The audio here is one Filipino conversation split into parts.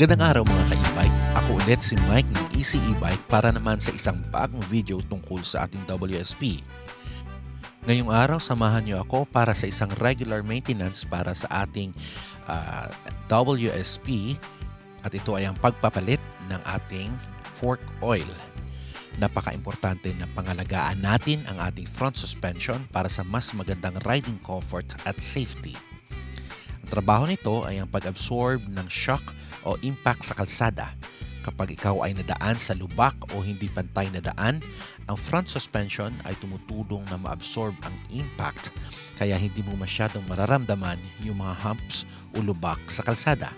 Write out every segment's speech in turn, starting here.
Magandang araw mga ka-e-bike. Ako ulit si Mike ng Easy E-Bike para naman sa isang bagong video tungkol sa ating WSP. Ngayong araw, samahan niyo ako para sa isang regular maintenance para sa ating ah, WSP at ito ay ang pagpapalit ng ating fork oil. Napaka-importante na pangalagaan natin ang ating front suspension para sa mas magandang riding comfort at safety. Ang trabaho nito ay ang pag-absorb ng shock o impact sa kalsada. Kapag ikaw ay nadaan sa lubak o hindi pantay na daan, ang front suspension ay tumutulong na ma-absorb ang impact kaya hindi mo masyadong mararamdaman yung mga humps o lubak sa kalsada.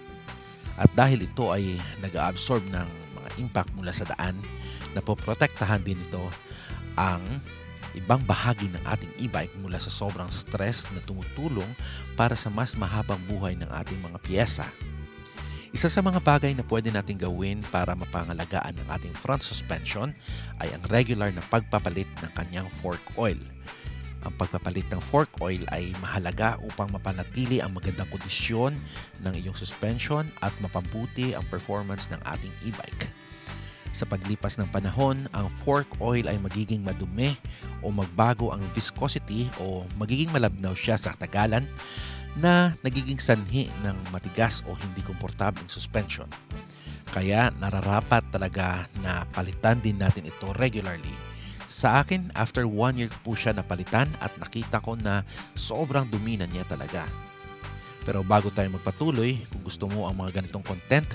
At dahil ito ay nag-absorb ng mga impact mula sa daan, napoprotektahan din ito ang ibang bahagi ng ating e-bike mula sa sobrang stress na tumutulong para sa mas mahabang buhay ng ating mga piyesa. Isa sa mga bagay na pwede natin gawin para mapangalagaan ang ating front suspension ay ang regular na pagpapalit ng kanyang fork oil. Ang pagpapalit ng fork oil ay mahalaga upang mapanatili ang magandang kondisyon ng iyong suspension at mapabuti ang performance ng ating e-bike. Sa paglipas ng panahon, ang fork oil ay magiging madumi o magbago ang viscosity o magiging malabnaw siya sa tagalan na nagiging sanhi ng matigas o hindi komportableng suspension. Kaya nararapat talaga na palitan din natin ito regularly. Sa akin, after one year po siya napalitan at nakita ko na sobrang dumi na niya talaga. Pero bago tayo magpatuloy, kung gusto mo ang mga ganitong content,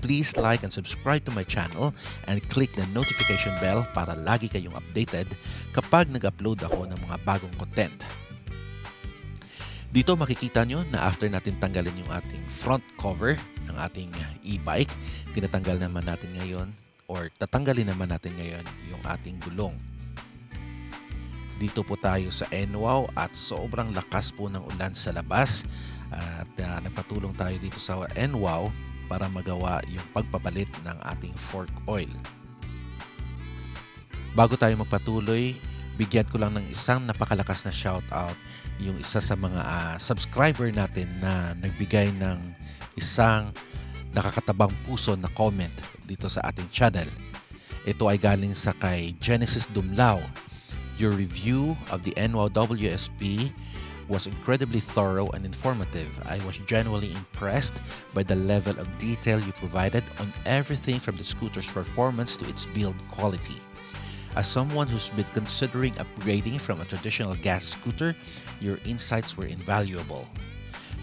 please like and subscribe to my channel and click the notification bell para lagi kayong updated kapag nag-upload ako ng mga bagong content. Dito makikita nyo na after natin tanggalin yung ating front cover ng ating e-bike, tinatanggal naman natin ngayon or tatanggalin naman natin ngayon yung ating gulong. Dito po tayo sa NWOW at sobrang lakas po ng ulan sa labas at uh, nagpatulong tayo dito sa NWOW para magawa yung pagpapalit ng ating fork oil. Bago tayo magpatuloy, bigyan ko lang ng isang napakalakas na shoutout yung isa sa mga ah, subscriber natin na nagbigay ng isang nakakatabang puso na comment dito sa ating channel. Ito ay galing sa kay Genesis Dumlao. Your review of the NWSP was incredibly thorough and informative. I was genuinely impressed by the level of detail you provided on everything from the scooter's performance to its build quality. As someone who's been considering upgrading from a traditional gas scooter, your insights were invaluable.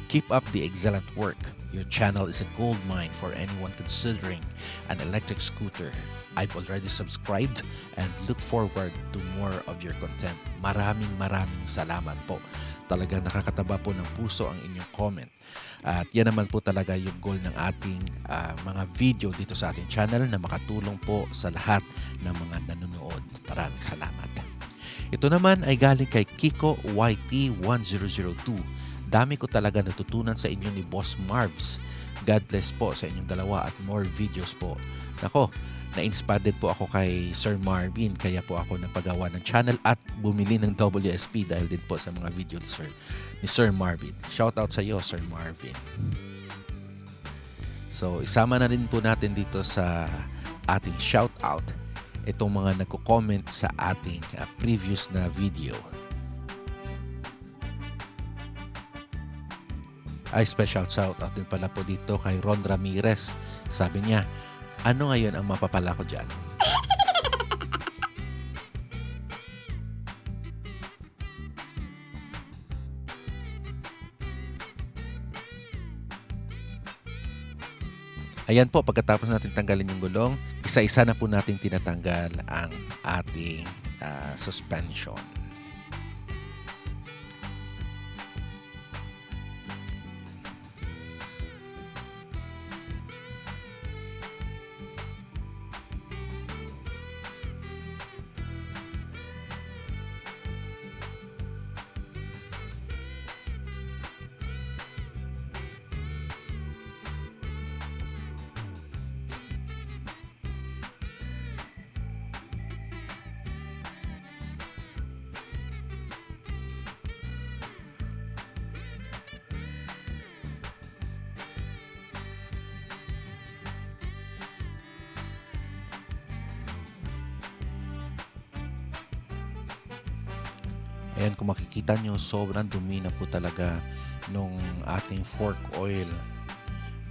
Keep up the excellent work. Your channel is a gold mine for anyone considering an electric scooter. I've already subscribed and look forward to more of your content. Maraming maraming salamat po. Talagang nakakataba po ng puso ang inyong comment. At yan naman po talaga yung goal ng ating ah, mga video dito sa ating channel na makatulong po sa lahat ng mga nanonood. Maraming salamat. Ito naman ay galing kay Kiko YT1002. Dami ko talaga natutunan sa inyo ni Boss Marvs. God bless po sa inyong dalawa at more videos po. Nako, na-inspired po ako kay Sir Marvin kaya po ako napagawa ng channel at bumili ng WSP dahil din po sa mga video ni Sir, ni Sir Marvin. Shout out sa iyo, Sir Marvin. So, isama na rin po natin dito sa ating shout out itong mga nagko-comment sa ating uh, previous na video. Ay, special shout out din pala po dito kay Ron Ramirez. Sabi niya, ano ngayon ang mapapala ko dyan? Ayan po, pagkatapos natin tanggalin yung gulong, isa-isa na po natin tinatanggal ang ating ah, suspension. Ayan kung makikita nyo, sobrang dumi na po talaga nung ating fork oil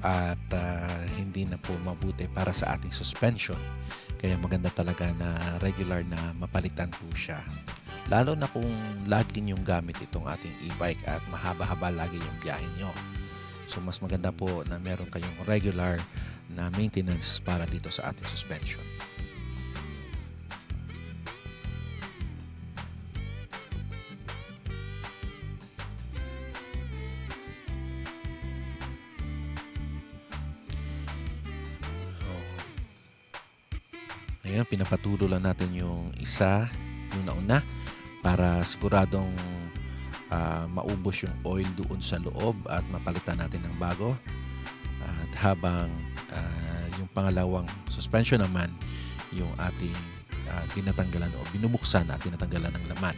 at ah, hindi na po mabuti para sa ating suspension. Kaya maganda talaga na regular na mapalitan po siya. Lalo na kung lagi yung gamit itong ating e-bike at mahaba-haba lagi yung biyahe nyo. So mas maganda po na meron kayong regular na maintenance para dito sa ating suspension. Ayan, pinapatulo lang natin yung isa, yung nauna, para siguradong ah, maubos yung oil doon sa loob at mapalitan natin ng bago. At habang ah, yung pangalawang suspension naman, yung ating ah, tinatanggalan o binubuksan at tinatanggalan ng laman.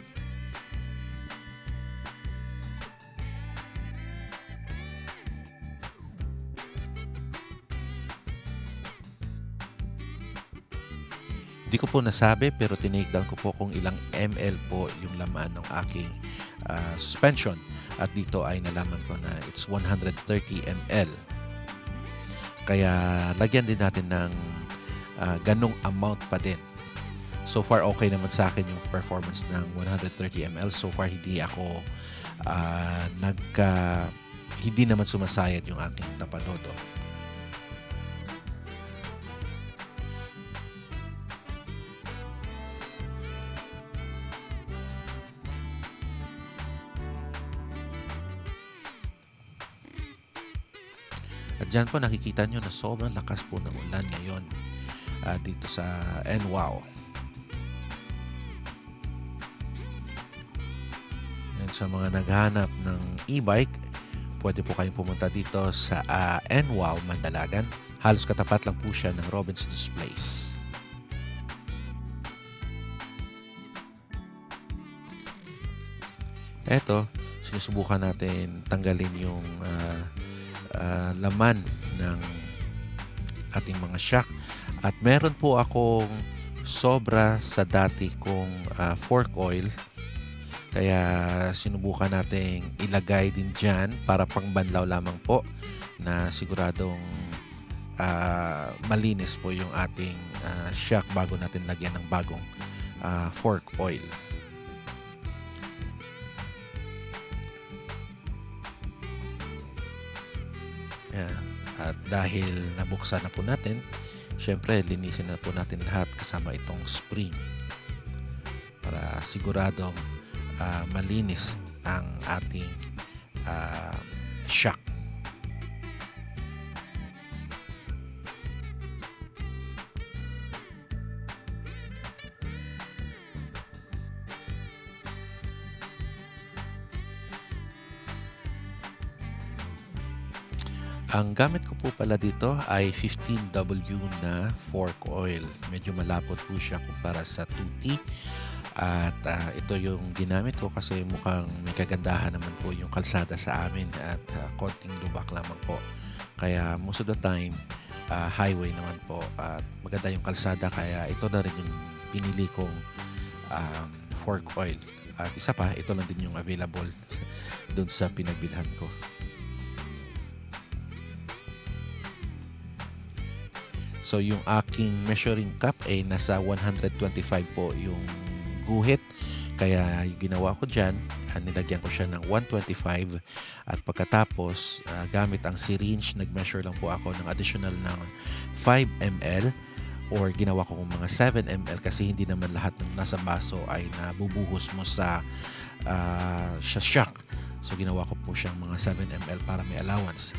Hindi ko po nasabi pero tinake ko po kung ilang ml po yung laman ng aking ah, suspension. At dito ay nalaman ko na it's 130 ml. Kaya lagyan din natin ng ah, ganong amount pa din. So far okay naman sa akin yung performance ng 130 ml. So far hindi ako ah, nagka hindi naman sumasayad yung aking tapalodo. At dyan po nakikita nyo na sobrang lakas po ng ulan ngayon ah, dito sa NWOW. Yan sa mga naghanap ng e-bike, pwede po kayong pumunta dito sa ah, NWOW Mandalagan. Halos katapat lang po siya ng Robinson's Place. Eto, sinusubukan natin tanggalin yung ah, ah, laman ng ating mga shock. At meron po akong sobra sa dati kong ah, fork oil. Kaya sinubukan nating ilagay din dyan para pangbanlaw lamang po na siguradong ah, malinis po yung ating ah, shock bago natin lagyan ng bagong ah, fork oil. At dahil nabuksan na po natin, syempre linisin na po natin lahat kasama itong spring para siguradong ah, malinis ang ating ah, shock. Ang gamit ko po pala dito ay 15W na fork oil. Medyo malapot po siya kumpara sa 2T. At ah, ito yung ginamit ko kasi mukhang may kagandahan naman po yung kalsada sa amin at ah, konting lubak lamang po. Kaya most of the time, ah, highway naman po at maganda yung kalsada kaya ito na rin yung pinili kong um, fork oil. At isa pa, ito lang din yung available doon sa pinagbilhan ko. So yung aking measuring cup ay nasa 125 po yung guhit. Kaya yung ginawa ko dyan, ah, nilagyan ko siya ng 125 at pagkatapos ah, gamit ang syringe, nag-measure lang po ako ng additional ng 5 ml or ginawa ko kung mga 7 ml kasi hindi naman lahat ng nasa baso ay nabubuhos mo sa sa shock. So ginawa ko po siyang mga 7 ml para may allowance.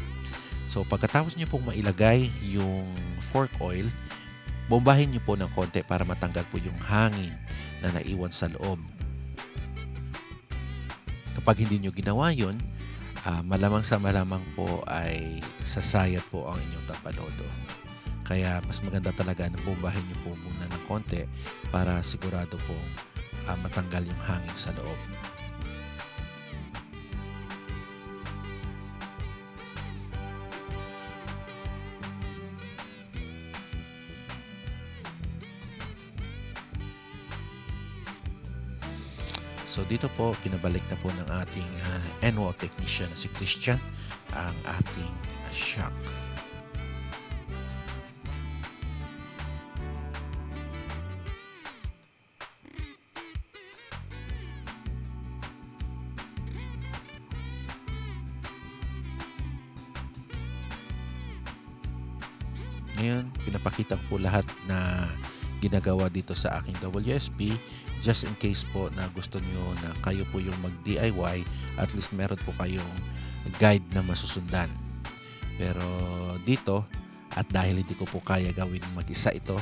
So pagkatapos nyo pong mailagay yung fork oil, bombahin nyo po ng konti para matanggal po yung hangin na naiwan sa loob. Kapag hindi nyo ginawa yun, ah, malamang sa malamang po ay sasayat po ang inyong tapalodo. Kaya mas maganda talaga na bombahin nyo po muna ng konti para sigurado po ah, matanggal yung hangin sa loob. So dito po, pinabalik na po ng ating uh, NWO technician na si Christian ang ating ah, shock. Ngayon, pinapakita ko po lahat ginagawa dito sa aking WSP just in case po na gusto nyo na kayo po yung mag DIY at least meron po kayong guide na masusundan. Pero dito at dahil hindi ko po kaya gawin mag-isa ito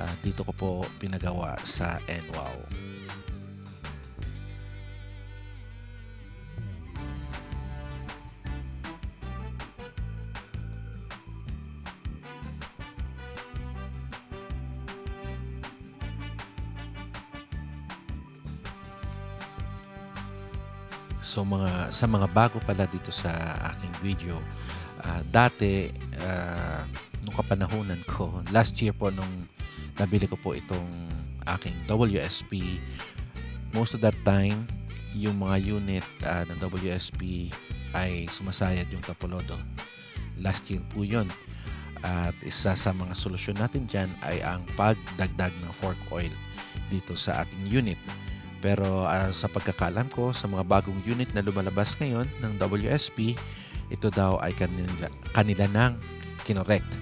ah, dito ko po pinagawa sa NWOW So mga sa mga bago pala dito sa aking video, ah, dati ah, nung kapanahunan ko, last year po nung nabili ko po itong aking WSP, most of that time yung mga unit ah, ng WSP ay sumasayad yung tapolodo. Last year po yun. At isa sa mga solusyon natin dyan ay ang pagdagdag ng fork oil dito sa ating unit. Pero ah, sa pagkakalam ko, sa mga bagong unit na lumalabas ngayon ng WSP, ito daw ay kanila, kanila nang kinorekt.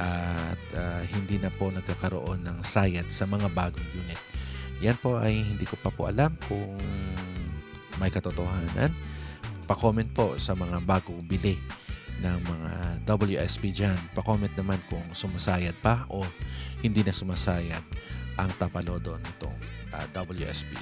At ah, hindi na po nagkakaroon ng sayad sa mga bagong unit. Yan po ay hindi ko pa po alam kung may katotohanan. Pa-comment po sa mga bagong bili ng mga WSP dyan. Pa-comment naman kung sumasayad pa o hindi na sumasayad ang tapalodo nitong ah, WSP.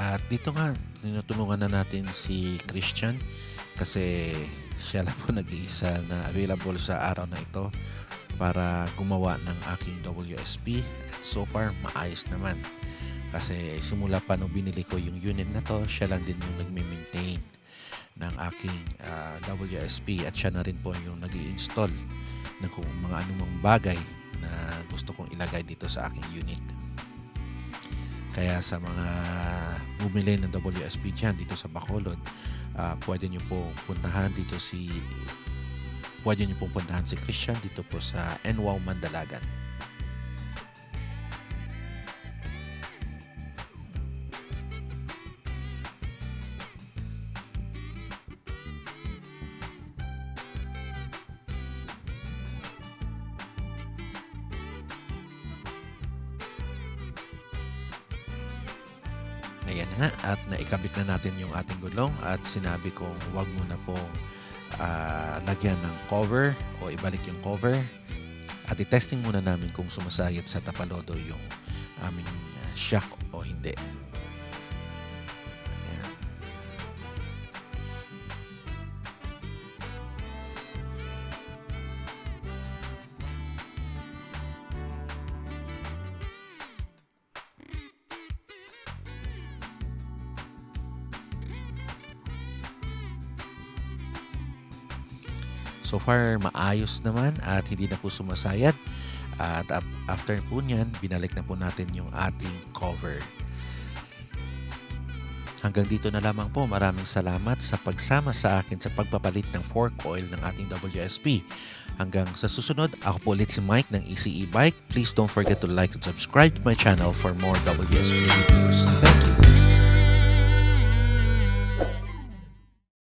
At dito nga, tinutulungan na natin si Christian kasi siya lang po nag-iisa na available sa araw na ito para gumawa ng aking WSP. At so far, maayos naman. Kasi simula pa nung binili ko yung unit na to, siya lang din yung nagme-maintain ng aking ah, WSP at siya na rin po yung nag install ng kung mga anumang bagay na gusto kong ilagay dito sa aking unit. Kaya sa mga bumili ng WSP dyan dito sa Bacolod, ah, pwede nyo po puntahan dito si pwede nyo pong puntahan si Christian dito po sa NWOW Mandalagan. Ayan na nga at naikabit na natin yung ating gulong at sinabi kong wag muna pong ah, lagyan ng cover o ibalik yung cover at i-testing muna namin kung sumasayad sa tapalodo yung aming ah, shock o hindi. So far, maayos naman at hindi na po sumasayad. At after po niyan, binalik na po natin yung ating cover. Hanggang dito na lamang po. Maraming salamat sa pagsama sa akin sa pagpapalit ng fork oil ng ating WSP. Hanggang sa susunod, ako po ulit si Mike ng ECE Bike. Please don't forget to like and subscribe to my channel for more WSP videos. Thank you.